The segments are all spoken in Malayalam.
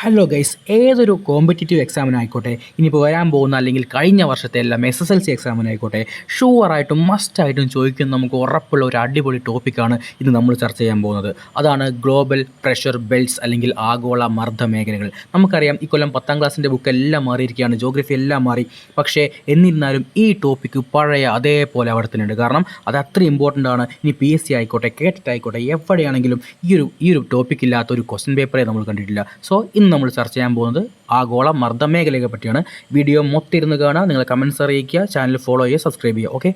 ഹലോ ഗൈസ് ഏതൊരു കോമ്പറ്റേറ്റീവ് എക്സാമിനായിക്കോട്ടെ ഇനിയിപ്പോൾ വരാൻ പോകുന്ന അല്ലെങ്കിൽ കഴിഞ്ഞ വർഷത്തെ എല്ലാം എസ് എസ് എൽ സി എക്സാമിനായിക്കോട്ടെ ഷുവറായിട്ടും മസ്റ്റായിട്ടും ചോദിക്കുന്ന നമുക്ക് ഉറപ്പുള്ള ഒരു അടിപൊളി ടോപ്പിക്കാണ് ഇത് നമ്മൾ ചർച്ച ചെയ്യാൻ പോകുന്നത്. അതാണ് ഗ്ലോബൽ പ്രഷർ ബെൽറ്റ്സ് അല്ലെങ്കിൽ ആഗോള മർദ്ദ മേഖലകൾ. നമുക്കറിയാം ഈ കൊല്ലം പത്താം ക്ലാസ്സിന്റെ ബുക്ക് എല്ലാം മാറിയിരിക്കുകയാണ് ജോഗ്രഫി എല്ലാം മാറി. പക്ഷേ എന്നിരുന്നാലും ഈ ടോപ്പിക്ക് പഴയ അതേപോലെ അവിടെ തന്നെയുണ്ട് കാരണം അത് അത്ര ഇമ്പോർട്ടന്റ് ആണ്. ഇനി പി എസ് സി ആയിക്കോട്ടെ കേട്ടിട്ടായിക്കോട്ടെ എവിടെയാണെങ്കിലും ഈ ഒരു ഈ ഒരു ടോപ്പിക്കില്ലാത്ത ഒരു ക്വസ്റ്റ്യൻ പേപ്പറേ നമ്മൾ കണ്ടിട്ടില്ല. സോ ഇന്ന് നമ്മൾ ചർച്ച ചെയ്യാൻ പോകുന്നത് ആഗോള മർദ്ദ മേഖലയെ പറ്റിയാണ് വീഡിയോ മൊത്തം ഇരുന്ന് കാണുക. നിങ്ങൾ കമൻസ് അറിയിക്കുക. ചാനൽ ഫോളോ ചെയ്യുക. സബ്സ്ക്രൈബ് ചെയ്യുക. ഓക്കെ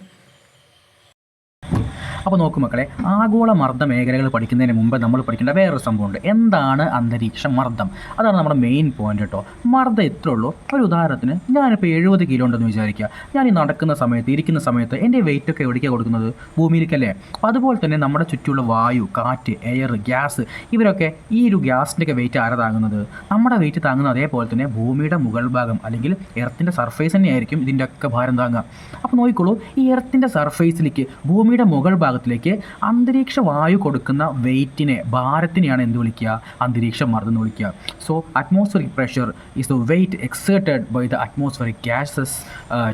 അപ്പോൾ നോക്കൂ മക്കളെ ആഗോള മർദ്ദ മേഖലകൾ പഠിക്കുന്നതിന് മുമ്പ് നമ്മൾ പഠിക്കേണ്ട വേറൊരു സംഭവമുണ്ട്. എന്താണ് അന്തരീക്ഷ മർദ്ദം? അതാണ് നമ്മുടെ മെയിൻ പോയിന്റ് കേട്ടോ മർദ്ദം എത്ര ഉള്ളൂ. ഒരു ഉദാഹരണത്തിന് ഞാനിപ്പോൾ എഴുപത് കിലോ ഉണ്ടെന്ന് വിചാരിക്കുക. ഞാൻ ഈ നടക്കുന്ന സമയത്ത് ഇരിക്കുന്ന സമയത്ത് എന്റെ വെയിറ്റ് ഒക്കെ എവിടേക്കാണ് കൊടുക്കുന്നത്? ഭൂമിയിലേക്കല്ലേ? അപ്പോൾ അതുപോലെ തന്നെ നമ്മുടെ ചുറ്റുമുള്ള വായു കാറ്റ് എയർ ഗ്യാസ് ഇവരൊക്കെ ഈ ഒരു ഗ്യാസിന്റെയൊക്കെ വെയിറ്റ് ആരാ താങ്ങുന്നത്? നമ്മുടെ വെയിറ്റ് താങ്ങുന്ന അതേപോലെ തന്നെ ഭൂമിയുടെ മുകൾ ഭാഗം അല്ലെങ്കിൽ എർത്തിന്റെ സർഫേസ് തന്നെയായിരിക്കും ഇതിന്റെ ഒക്കെ ഭാരം താങ്ങുക. അപ്പോൾ നോക്കിക്കോളൂ ഈ എർത്തിന്റെ സർഫേസിലേക്ക് ഭൂമിയുടെ മുകൾ ഭാഗത്തിലേക്ക് അന്തരീക്ഷ വായു കൊടുക്കുന്ന വെയിറ്റിനെ ഭാരത്തിനെയാണ് എന്ത് വിളിക്കുക? അന്തരീക്ഷ മർദ്ദം എന്ന് വിളിക്കുക. So atmospheric pressure is the weight exerted by the atmospheric gases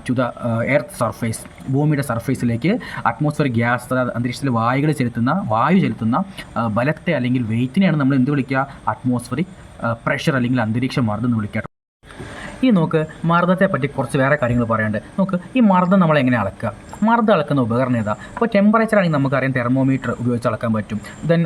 to the earth surface ഭൂമിയുടെ സർഫേസിലേക്ക് അറ്റ്മോസ്ഫിയറിക് ഗ്യാസ് അതായത് അന്തരീക്ഷത്തിൽ വായുകൾ ചെലുത്തുന്ന വായു ചെലുത്തുന്ന ബലത്തെ അല്ലെങ്കിൽ വെയിറ്റിനെയാണ് നമ്മൾ എന്ത് വിളിക്കുക? അറ്റ്മോസ്ഫിയറിക് പ്രഷർ അല്ലെങ്കിൽ അന്തരീക്ഷ മർദ്ദം എന്ന് വിളിക്കുക. ഈ നോക്ക് മർദ്ദത്തെ പറ്റി കുറച്ച് വേറെ കാര്യങ്ങൾ പറയാനുണ്ട്. നോക്ക് ഈ മർദ്ദം നമ്മൾ എങ്ങനെ അളക്കുക? മർദ്ദം അളക്കുന്ന ഉപകരണം ഏതാ? അപ്പോൾ ടെമ്പറേച്ചർ ആണെങ്കിൽ നമുക്കറിയാം തെർമോമീറ്റർ ഉപയോഗിച്ച് അളക്കാൻ പറ്റും. ദെൻ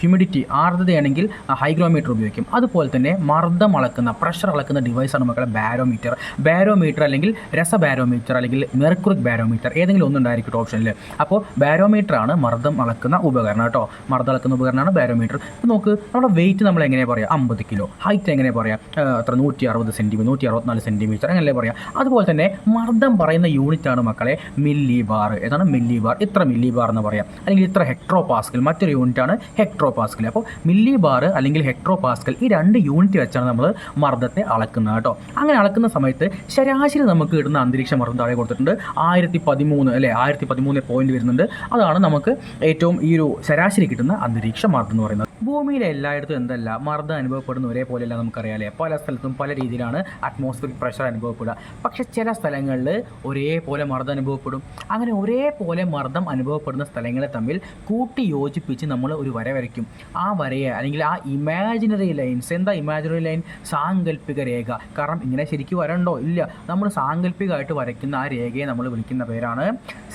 ഹ്യൂമിഡിറ്റി ആർദ്രതയാണെങ്കിൽ ഹൈഗ്രോമീറ്റർ ഉപയോഗിക്കും. അതുപോലെ തന്നെ മർദ്ദം അളക്കുന്ന പ്രഷർ അളക്കുന്ന ഡിവൈസാണ് മക്കളെ ബാരോമീറ്റർ ബാരോമീറ്റർ അല്ലെങ്കിൽ രസ ബാരോമീറ്റർ അല്ലെങ്കിൽ മെർക്കുറിക് ബാരോമീറ്റർ ഏതെങ്കിലും ഒന്നുണ്ടായിരിക്കും ഓപ്ഷനിൽ അപ്പോൾ ബാരോമീറ്റർ ആണ് മർദ്ദം അളക്കുന്ന ഉപകരണം കേട്ടോ. മർദ്ദം അളക്കുന്ന ഉപകരണമാണ് ബാരോമീറ്റർ നോക്ക് നമ്മുടെ വെയിറ്റ് നമ്മൾ എങ്ങനെ പറയാം? അമ്പത് കിലോ ഹൈറ്റ് എങ്ങനെ പറയാം? അത്ര നൂറ്റി അറുപത് സെന്റിമീറ്റർ നൂറ്റി അറുപത്തിനാല് സെന്റിമീറ്റർ അങ്ങനെയല്ലേ പറയാം. അതുപോലെ തന്നെ മർദ്ദം പറയുന്ന യൂണിറ്റാണ് മക്കളെ മില്ലി ബാർ ഏതാണ് മില്ലി ബാർ ഇത്ര മില്ലി ബാർ എന്ന് പറയാം. അല്ലെങ്കിൽ ഇത്ര ഹെക്ട്രോ പാസ്കൽ മറ്റൊരു യൂണിറ്റാണ് ഹെക്ട്രോ പാസ്കൽ അപ്പോൾ മില്ലി ബാർ അല്ലെങ്കിൽ ഹെക്ട്രോ പാസ്കൽ ഈ രണ്ട് യൂണിറ്റ് വെച്ചാണ് നമ്മൾ മർദ്ദത്തെ അളക്കുന്നത് കേട്ടോ. അങ്ങനെ അളക്കുന്ന സമയത്ത് ശരാശരി നമുക്ക് കിട്ടുന്ന അന്തരീക്ഷ മർദ്ദം താഴെ കൊടുത്തിട്ടുണ്ട്. ആയിരത്തി പതിമൂന്ന് അല്ലേ? ആയിരത്തി പതിമൂന്ന് പോയിന്റ് വരുന്നുണ്ട്. അതാണ് നമുക്ക് ഏറ്റവും ഈ ഒരു ശരാശരി കിട്ടുന്ന അന്തരീക്ഷ മർദ്ദം എന്ന് പറയുന്നത്. ഭൂമിയിലെ എല്ലായിടത്തും എന്തല്ല മർദ്ദം അനുഭവപ്പെടുന്ന ഒരേപോലെയല്ല നമുക്കറിയാലേ പല സ്ഥലത്തും പല രീതിയിലാണ് അറ്റ്മോസ്ഫിയറിക് പ്രഷർ അനുഭവപ്പെടുക. പക്ഷേ ചില സ്ഥലങ്ങളിൽ ഒരേപോലെ മർദ്ദം അനുഭവപ്പെടും. അങ്ങനെ ഒരേപോലെ മർദ്ദം അനുഭവപ്പെടുന്ന സ്ഥലങ്ങളെ തമ്മിൽ കൂട്ടി യോജിപ്പിച്ച് നമ്മൾ ഒരു വര വരയ്ക്കും. ആ വരയെ അല്ലെങ്കിൽ ആ ഇമാജിനറി ലൈൻസ് എന്താ ഇമാജിനറി ലൈൻ സാങ്കല്പിക രേഖ. കാരണം ഇങ്ങനെ ശരിക്കും വരണ്ടോ? ഇല്ല. നമ്മൾ സാങ്കല്പികമായിട്ട് വരയ്ക്കുന്ന ആ രേഖയെ നമ്മൾ വിളിക്കുന്ന പേരാണ്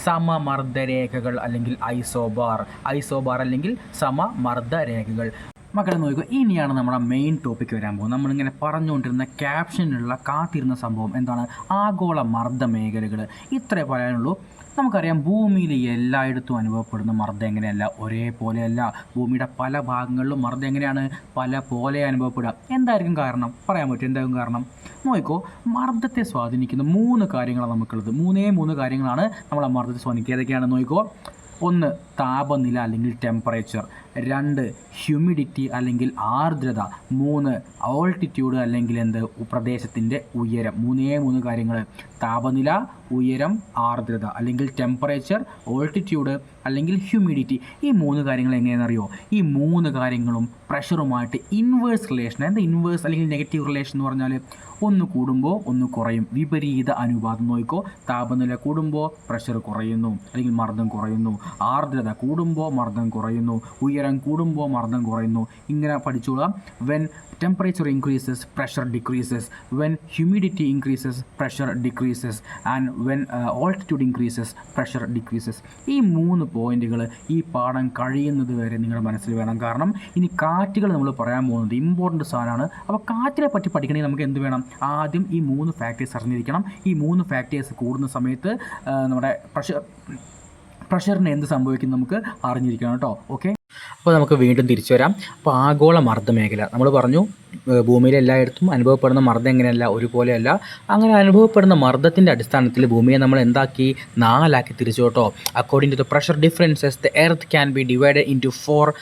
സമമർദ്ദരേഖകൾ അല്ലെങ്കിൽ ഐസോബാർ ഐസോബാർ അല്ലെങ്കിൽ സമമർദ്ദ രേഖകൾ. മക്കളെ നോക്കുക ഇനിയാണ് നമ്മുടെ മെയിൻ ടോപ്പിക് വരാൻ പോകുന്നത്. നമ്മളിങ്ങനെ പറഞ്ഞുകൊണ്ടിരുന്ന ക്യാപ്ഷനിലുള്ള കാത്തിരുന്ന സംഭവം എന്താണ്? ആഗോള മർദ്ദ മേഖലകൾ ഇത്രേ പറയാനുള്ളൂ. നമുക്കറിയാം ഭൂമിയിൽ എല്ലായിടത്തും അനുഭവപ്പെടുന്ന മർദ്ദം എങ്ങനെയല്ല? ഒരേപോലെയല്ല. ഭൂമിയുടെ പല ഭാഗങ്ങളിലും മർദ്ദം എങ്ങനെയാണ്? പല പോലെ അനുഭവപ്പെടുക. എന്തായിരിക്കും കാരണം? പറയാൻ പറ്റും. എന്തായിരിക്കും കാരണം? നോക്കിക്കോ മർദ്ദത്തെ സ്വാധീനിക്കുന്ന മൂന്ന് കാര്യങ്ങളാണ് നമുക്കുള്ളത്. മൂന്നേ മൂന്ന് കാര്യങ്ങളാണ് നമ്മളെ മർദ്ദത്തെ സ്വാധീനിക്കുക. ഏതൊക്കെയാണ്? നോക്കിക്കോ ഒന്ന് താപനില അല്ലെങ്കിൽ ടെമ്പറേച്ചർ രണ്ട് ഹ്യൂമിഡിറ്റി അല്ലെങ്കിൽ ആർദ്രത. മൂന്ന് ഓൾട്ടിറ്റ്യൂഡ് അല്ലെങ്കിൽ എന്ത്? പ്രദേശത്തിന്റെ ഉയരം. മൂന്നേ മൂന്ന് കാര്യങ്ങൾ. താപനില ഉയരം ആർദ്രത അല്ലെങ്കിൽ ടെമ്പറേച്ചർ ഓൾട്ടിറ്റ്യൂഡ് അല്ലെങ്കിൽ ഹ്യൂമിഡിറ്റി ഈ മൂന്ന് കാര്യങ്ങൾ എങ്ങനെയാണെന്നറിയോ ഈ മൂന്ന് കാര്യങ്ങളും പ്രഷറുമായിട്ട് ഇൻവേഴ്സ് റിലേഷൻ എന്താ ഇൻവേഴ്സ് അല്ലെങ്കിൽ നെഗറ്റീവ് റിലേഷൻ എന്ന് പറഞ്ഞാൽ ഒന്ന് കൂടുമ്പോൾ ഒന്ന് കുറയും. വിപരീത അനുപാതം നോക്കിക്കോ. താപനില കൂടുമ്പോൾ പ്രഷർ കുറയുന്നു അല്ലെങ്കിൽ മർദ്ദം കുറയുന്നു. ആർദ്രത കൂടുമ്പോൾ മർദ്ദം കുറയുന്നു. ഉയരം കൂടുമ്പോൾ മർദ്ദം കുറയുന്നു. ഇങ്ങനെ പഠിച്ചോളാം. When temperature increases pressure decreases when humidity increases pressure decreases and when altitude increases pressure decreases ഈ മൂന്ന് പോയിന്റുകൾ ഈ പാഠം കഴിയുന്നത് വരെ നിങ്ങളുടെ മനസ്സിൽ വേണം. കാരണം ഇനി കാറ്റുകൾ നമ്മൾ പറയാൻ പോകുന്നത് ഇമ്പോർട്ടന്റ് സാധനമാണ്. അപ്പോൾ കാറ്റിനെ പറ്റി പഠിക്കണമെങ്കിൽ നമുക്ക് എന്ത് വേണം? ആദ്യം ഈ മൂന്ന് ഫാക്ടേഴ്സ് അറിഞ്ഞിരിക്കണം. ഈ മൂന്ന് ഫാക്ടേഴ്സ് കൂടുന്ന സമയത്ത് ആ, നമ്മുടെ പ്രഷർ പ്രഷറിന് എന്ത് സംഭവിക്കും നമുക്ക് അറിഞ്ഞിരിക്കണം കേട്ടോ. ഓക്കെ അപ്പോൾ നമുക്ക് വീണ്ടും തിരിച്ചു വരാം. അപ്പോൾ ആഗോള മർദ്ദ മേഖല നമ്മൾ പറഞ്ഞു ഭൂമിയിൽ എല്ലായിടത്തും അനുഭവപ്പെടുന്ന മർദ്ദം എങ്ങനെയല്ല? ഒരുപോലെയല്ല. അങ്ങനെ അനുഭവപ്പെടുന്ന മർദ്ദത്തിന്റെ അടിസ്ഥാനത്തിൽ ഭൂമിയെ നമ്മൾ എന്താക്കി? നാലാക്കി തിരിച്ചു കേട്ടോ. According to the pressure differences the earth can be divide into four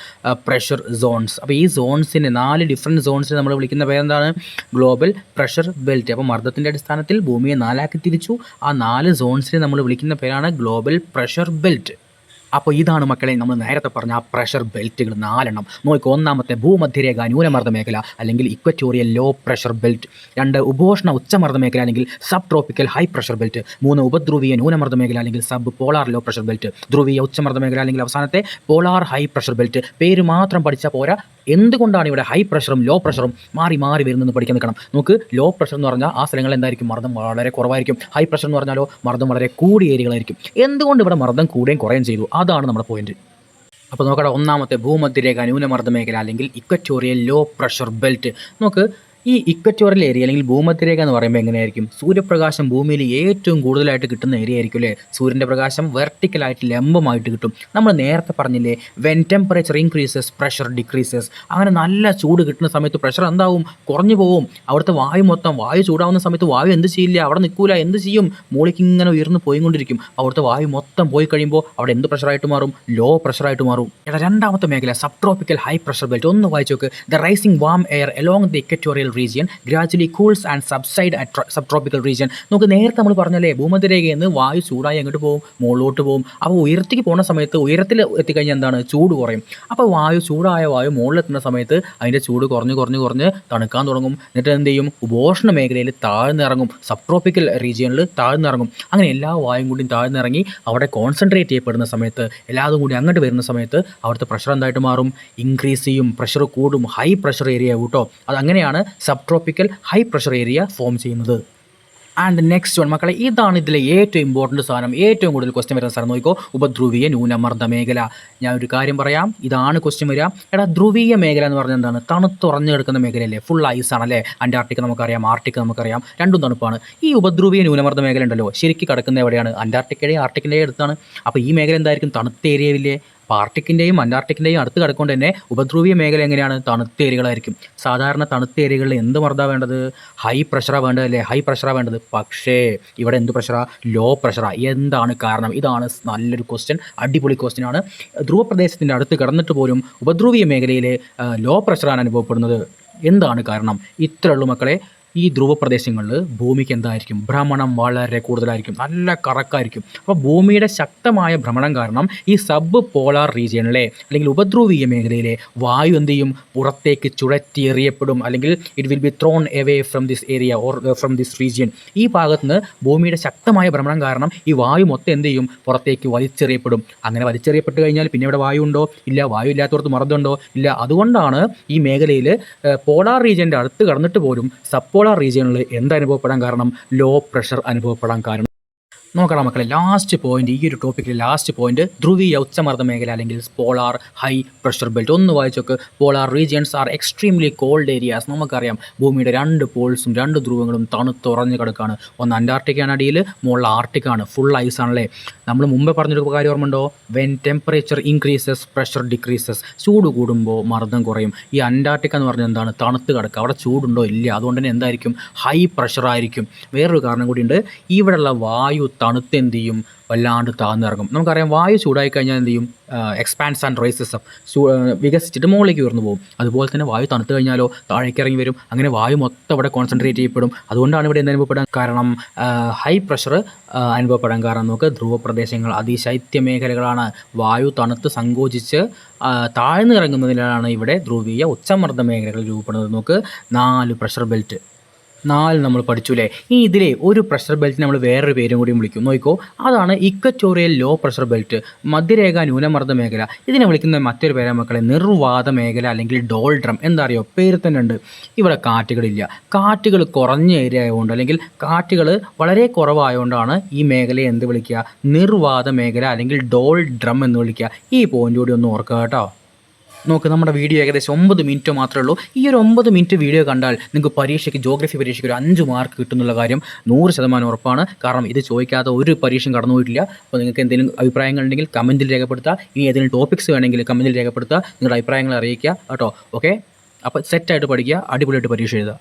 pressure zones അപ്പോൾ ഈ സോൺസിനെ നാല് ഡിഫറെന്റ് സോൺസിനെ നമ്മൾ വിളിക്കുന്ന പേരെന്താണ്? ഗ്ലോബൽ പ്രഷർ ബെൽറ്റ് അപ്പോൾ മർദ്ദത്തിന്റെ അടിസ്ഥാനത്തിൽ ഭൂമിയെ നാലാക്കി തിരിച്ചു. ആ നാല് സോൺസിനെ നമ്മൾ വിളിക്കുന്ന പേരാണ് ഗ്ലോബൽ പ്രഷർ ബെൽറ്റ് അപ്പോൾ ഇതാണ് മക്കളെ നമ്മൾ നേരത്തെ പറഞ്ഞ ആ പ്രഷർ ബെൽറ്റുകൾ നാലെണ്ണം. നോക്കി ഒന്നാമത്തെ ഭൂമധ്യരേഖ ന്യൂനമർദ്ദ മേഖല അല്ലെങ്കിൽ ഇക്വറ്റോറിയൽ ലോ പ്രഷർ ബെൽറ്റ് രണ്ട് ഉപോഷ്ണ ഉച്ചമർദ്ദ മേഖല അല്ലെങ്കിൽ sub tropical high pressure belt മൂന്ന് ഉപധ്രുവീയ ന്യൂനമർദ്ദ മേഖല അല്ലെങ്കിൽ sub polar low pressure belt ധ്രുവീയ ഉച്ചമർദ്ദ മേഖല അല്ലെങ്കിൽ അവസാനത്തെ പോളാർ ഹൈ പ്രഷർ ബെൽറ്റ് പേര് മാത്രം പഠിച്ചാൽ പോരാ. എന്തുകൊണ്ടാണ് ഇവിടെ ഹൈ പ്രഷറും ലോ പ്രഷറും മാറി മാറി വരുന്നതെന്ന് പഠിക്കാൻ നിൽക്കണം. നമുക്ക് ലോ പ്രഷർ എന്ന് പറഞ്ഞാൽ ആ സ്ഥലങ്ങൾ എന്തായിരിക്കും? മർദ്ദം വളരെ കുറവായിരിക്കും. ഹൈ പ്രഷർ എന്ന് പറഞ്ഞാലോ മർദ്ദം വളരെ കൂടിയ ഏരിയകളായിരിക്കും എന്തുകൊണ്ട് ഇവിടെ മർദ്ദം കൂടുകയും കുറയുകയും ചെയ്തു? അതാണ് നമ്മുടെ പോയിന്റ് അപ്പോൾ നോക്കട്ടെ ഒന്നാമത്തെ ഭൂമധ്യരേഖ ന്യൂനമർദ്ദ മേഖല അല്ലെങ്കിൽ ഇക്വറ്റോറിയൽ ലോ പ്രഷർ ബെൽറ്റ് നോക്ക് ഈ ഇക്വറ്റോറിയൽ ഏരിയ അല്ലെങ്കിൽ ഭൂമധ്യരേഖ എന്ന് പറയുമ്പോൾ എങ്ങനെയായിരിക്കും? സൂര്യപ്രകാശം ഭൂമിയിൽ ഏറ്റവും കൂടുതലായിട്ട് കിട്ടുന്ന ഏരിയ ആയിരിക്കും അല്ലേ? സൂര്യന്റെ പ്രകാശം വെർട്ടിക്കലായിട്ട് ലംബമായിട്ട് കിട്ടും. നമ്മൾ നേരത്തെ പറഞ്ഞില്ലേ when temperature increases pressure decreases അങ്ങനെ നല്ല ചൂട് കിട്ടുന്ന സമയത്ത് പ്രഷർ എന്താവും? കുറഞ്ഞു പോവും. അവിടുത്തെ വായു മൊത്തം വായു ചൂടാവുന്ന സമയത്ത് വായു എന്ത് ചെയ്യില്ല? അവിടെ നിൽക്കൂല. എന്ത് ചെയ്യും? മുകളിലേക്ക് ഇങ്ങനെ ഉയർന്നു പോയിക്കൊണ്ടിരിക്കും. അവിടുത്തെ വായു മൊത്തം പോയി കഴിയുമ്പോൾ അവിടെ എന്ത് പ്രഷറായിട്ട് മാറും? ലോ പ്രഷറായിട്ട് മാറും. എടാ രണ്ടാമത്തെ മേഖല sub tropical high pressure belt ഒന്ന് വായിച്ചു നോക്ക്. The rising warm air along the equatorial region gradually cools and subside sub tropical region നമുക്ക് നേരത്തെ നമ്മൾ പറഞ്ഞല്ലേ ഭൂമധ്യരേഖയിൽ നിന്ന് വായു ചൂടായി എങ്ങോട്ട് പോകും മുകളിലോട്ട് പോകും. അപ്പോൾ ഉയരത്തേക്ക് പോകുന്ന സമയത്ത് ഉയരത്തിൽ എത്തിക്കഴിഞ്ഞാൽ എന്താണ്? ചൂട് കുറയും. അപ്പോൾ വായു ചൂടായ വായു മുകളിലെത്തുന്ന സമയത്ത് അതിന്റെ ചൂട് കുറഞ്ഞ് കുറഞ്ഞ് കുറഞ്ഞ് തണുക്കാൻ തുടങ്ങും. എന്നിട്ട് എന്ത് ചെയ്യും? ഉപോഷണ മേഖലയിൽ താഴ്ന്നിറങ്ങും സബ് ട്രോപ്പിക്കൽ റീജിയനിൽ താഴ്ന്നിറങ്ങും അങ്ങനെ എല്ലാ വായും കൂടിയും താഴ്ന്നിറങ്ങി അവിടെ കോൺസെൻട്രേറ്റ് ചെയ്യപ്പെടുന്ന സമയത്ത് എല്ലാതും കൂടി അങ്ങോട്ട് വരുന്ന സമയത്ത് അവിടുത്തെ പ്രഷർ എന്തായിട്ട് മാറും? ഇൻക്രീസ് ചെയ്യും. പ്രഷർ കൂടും. ഹൈ പ്രഷർ ഏരിയ കൂട്ടോ അത് അങ്ങനെയാണ് sub tropical high pressure area form ചെയ്യുന്നത്. ആൻഡ് നെക്സ്റ്റ് വൺ മക്കളെ ഇതാണ് ഇതിലെ ഏറ്റവും ഇമ്പോർട്ടന്റ് സാധനം. ഏറ്റവും കൂടുതൽ ക്വസ്റ്റ്യൻ വരുന്ന സാധനം നോക്കിക്കോ. ഉപധ്രുവീയ ന്യൂനമർദ്ദ മേഖല. ഞാൻ ഒരു കാര്യം പറയാം. ഇതാണ് ക്വസ്റ്റ്യൻ വരിക. എടാ ധ്രുവീയ മേഖല എന്ന് പറഞ്ഞാൽ എന്താണ്? തണുത്തുറഞ്ഞു കിടക്കുന്ന മേഖലയല്ലേ? ഫുൾ ഐസ് ആണല്ലേ? അന്റാർട്ടിക്ക നമുക്കറിയാം ആർട്ടിക്ക നമുക്കറിയാം. രണ്ടും തണുപ്പാണ്. ഈ ഉപധ്രുവീയ ന്യൂനമർദ്ദ മേഖല ഉണ്ടല്ലോ. ശരിക്കും കിടക്കുന്ന എവിടെയാണ്? അന്റാർട്ടിക്കയുടെ ആർട്ടിക്കിന്റെ അടുത്താണ്. അപ്പോൾ ഈ മേഖല എന്തായിരിക്കും? തണുത്ത ഏരിയയില്ലേ അപ്പോൾ ആർട്ടിക്കിന്റെയും അന്റാർട്ടിക്കിന്റെയും അടുത്ത് കിടക്കൊണ്ട് തന്നെ ഉപദ്രവീയ മേഖല എങ്ങനെയാണ്? തണുത്ത ഏരിയകളായിരിക്കും. സാധാരണ തണുത്ത ഏരിയകളിൽ എന്ത് മർദ്ദമാണ് വേണ്ടത്? ഹൈ പ്രഷറാണ് വേണ്ടത് അല്ലേ? ഹൈ പ്രഷറാണ് വേണ്ടത്. പക്ഷേ ഇവിടെ എന്ത് പ്രഷറാ ലോ പ്രഷറാ എന്താണ് കാരണം? ഇതാണ് നല്ലൊരു ക്വസ്റ്റ്യൻ അടിപൊളി ക്വസ്റ്റ്യനാണ് ധ്രുവപ്രദേശത്തിന്റെ അടുത്ത് കിടന്നിട്ട് പോലും ഉപദ്രവീയ മേഖലയിൽ ലോ പ്രഷറാണ് അനുഭവപ്പെടുന്നത്. എന്താണ് കാരണം? ഇത്രയുള്ളൂ മക്കളെ. ഈ ധ്രുവപ്രദേശങ്ങളിൽ ഭൂമിക്ക് എന്തായിരിക്കും? ഭ്രമണം വളരെ കൂടുതലായിരിക്കും. നല്ല കറക്കായിരിക്കും. അപ്പോൾ ഭൂമിയുടെ ശക്തമായ ഭ്രമണം കാരണം ഈ സബ് പോളാർ റീജിയനിലെ അല്ലെങ്കിൽ ഉപധ്രുവീയ മേഖലയിലെ വായു എന്ത് ചെയ്യും? പുറത്തേക്ക് ചുഴറ്റി എറിയപ്പെടും. അല്ലെങ്കിൽ it will be thrown away from this area or from this region ഈ ഭാഗത്ത് നിന്ന് ഭൂമിയുടെ ശക്തമായ ഭ്രമണം കാരണം ഈ വായു മൊത്തം എന്ത് ചെയ്യും? പുറത്തേക്ക് വലിച്ചെറിയപ്പെടും. അങ്ങനെ വലിച്ചെറിയപ്പെട്ട് കഴിഞ്ഞാൽ പിന്നെ ഇവിടെ വായു ഉണ്ടോ? ഇല്ല. വായു ഇല്ലാത്തവർക്ക് മർദ്ദമുണ്ടോ ഇല്ല. അതുകൊണ്ടാണ് ഈ മേഖലയിൽ പോളാർ റീജിയന്റെ അടുത്ത് കടന്നിട്ട് പോലും സപ്പോളാർ റീജിയനിൽ എന്ത് അനുഭവപ്പെടാൻ കാരണം? ലോ പ്രഷർ അനുഭവപ്പെടാൻ കാരണം? നോക്കണം മക്കളെ ലാസ്റ്റ് പോയിന്റ് ഈ ഒരു ടോപ്പിക്കിലെ ലാസ്റ്റ് പോയിന്റ് ധ്രുവീയ ഉച്ചമർദ്ദ മേഖല അല്ലെങ്കിൽ പോളാർ ഹൈ പ്രഷർ ബെൽറ്റ് ഒന്ന് വായിച്ചൊക്കെ polar regions are extremely cold areas നമുക്കറിയാം ഭൂമിയുടെ രണ്ട് പോൾസും രണ്ട് ധ്രുവങ്ങളും തണുത്തുറഞ്ഞ് കിടക്കുകയാണ് ഒന്ന് അന്റാർട്ടിക്കാണ് അടിയിൽ മുകളിൽ ആർട്ടിക്കാണ് ഫുൾ ഐസ് ആണല്ലേ. നമ്മൾ മുമ്പേ പറഞ്ഞൊരു കാര്യം ഓർമ്മയുണ്ടോ? When temperature increases pressure decreases ചൂട് കൂടുമ്പോൾ മർദ്ദം കുറയും. ഈ അന്റാർട്ടിക്ക എന്ന് പറഞ്ഞാൽ എന്താണ്? തണുത്ത് കിടക്കുക. അവിടെ ചൂടുണ്ടോ? ഇല്ല. അതുകൊണ്ട് തന്നെ എന്തായിരിക്കും? ഹൈ പ്രഷർ ആയിരിക്കും. വേറൊരു കാരണം കൂടിയുണ്ട്. ഇവിടെയുള്ള വായു തണുത്ത് എന്ത് ചെയ്യും വല്ലാണ്ട് താഴ്ന്നിറങ്ങും നമുക്കറിയാം വായു ചൂടായി കഴിഞ്ഞാൽ എന്ത് ചെയ്യും എക്സ്പാൻസ് ആൻഡ് റൈസസ് വികസിച്ചിട്ട് മുകളിലേക്ക് ഉയർന്നു പോകും. അതുപോലെ തന്നെ വായു തണുത്ത് കഴിഞ്ഞാലോ താഴേക്ക് ഇറങ്ങി വരും. അങ്ങനെ വായു മൊത്തം ഇവിടെ കോൺസെൻട്രേറ്റ് ചെയ്യപ്പെടും. അതുകൊണ്ടാണ് ഇവിടെ എന്ത് അനുഭവപ്പെടാൻ കാരണം? ഹൈ പ്രഷർ അനുഭവപ്പെടാൻ കാരണം നമുക്ക് ധ്രുവപ്രദേശങ്ങൾ അതിശൈത്യ മേഖലകളാണ്. വായു തണുത്ത് സങ്കോചിച്ച് താഴ്ന്നിറങ്ങുന്നതിനാണ് ഇവിടെ ധ്രുവീയ ഉച്ചമർദ്ദ മേഖലകൾ രൂപപ്പെടുന്നത്. നമുക്ക് നാല് പ്രഷർ ബെൽറ്റ് നാല് നമ്മൾ പഠിച്ചു അല്ലേ ഇനി ഇതിലെ ഒരു പ്രഷർ ബെൽറ്റ് നമ്മൾ വേറൊരു പേരും കൂടി വിളിക്കും. നോക്കിക്കോ. അതാണ് ഇക്കച്ചോറിയൽ ലോ പ്രഷർ ബെൽറ്റ് മധ്യരേഖ ന്യൂനമർദ്ദ മേഖല. ഇതിനെ വിളിക്കുന്ന മറ്റൊരു പേരാ മക്കളെ നിർവാത മേഖല അല്ലെങ്കിൽ ഡോൾഡ്രം എന്താ അറിയോ പേര് തന്നെ ഉണ്ട്. ഇവിടെ കാറ്റുകളില്ല. കാറ്റുകൾ കുറഞ്ഞ ഏരിയ ആയതുകൊണ്ട് അല്ലെങ്കിൽ കാറ്റുകൾ വളരെ കുറവായതുകൊണ്ടാണ് ഈ മേഖലയെ എന്ത് വിളിക്കുക? നിർവാത മേഖല അല്ലെങ്കിൽ ഡോൾ ഡ്രം എന്ന് വിളിക്കുക. ഈ പോയിന്റ് കൂടി ഒന്ന് ഓർക്കുക കേട്ടോ. നോക്ക് നമ്മുടെ വീഡിയോ ഏകദേശം ഒമ്പത് മിനിറ്റ് മാത്രമേ ഉള്ളൂ. ഈ ഒരു ഒമ്പത് മിനിറ്റ് വീഡിയോ കണ്ടാൽ നിങ്ങൾക്ക് പരീക്ഷയ്ക്ക് ജോഗ്രഫി പരീക്ഷയ്ക്ക് ഒരു അഞ്ച് മാർക്ക് കിട്ടുന്നുള്ള കാര്യം നൂറ് ശതമാനം ഉറപ്പാണ്. കാരണം ഇത് ചോദിക്കാത്ത ഒരു പരീക്ഷയും കടന്നു പോയിട്ടില്ല. അപ്പോൾ നിങ്ങൾക്ക് എന്തെങ്കിലും അഭിപ്രായങ്ങൾ ഉണ്ടെങ്കിൽ കമന്റിൽ രേഖപ്പെടുത്തുക. ഇനി ഏതെങ്കിലും ടോപ്പിക്സ് വേണമെങ്കിൽ കമന്റിൽ രേഖപ്പെടുത്തുക. നിങ്ങളുടെ അഭിപ്രായങ്ങൾ അറിയിക്കുക. കേട്ടോ? ഓക്കെ അപ്പോൾ സെറ്റായിട്ട് പഠിക്കുക. അടിപൊളിയായിട്ട് പരീക്ഷ എഴുതുക.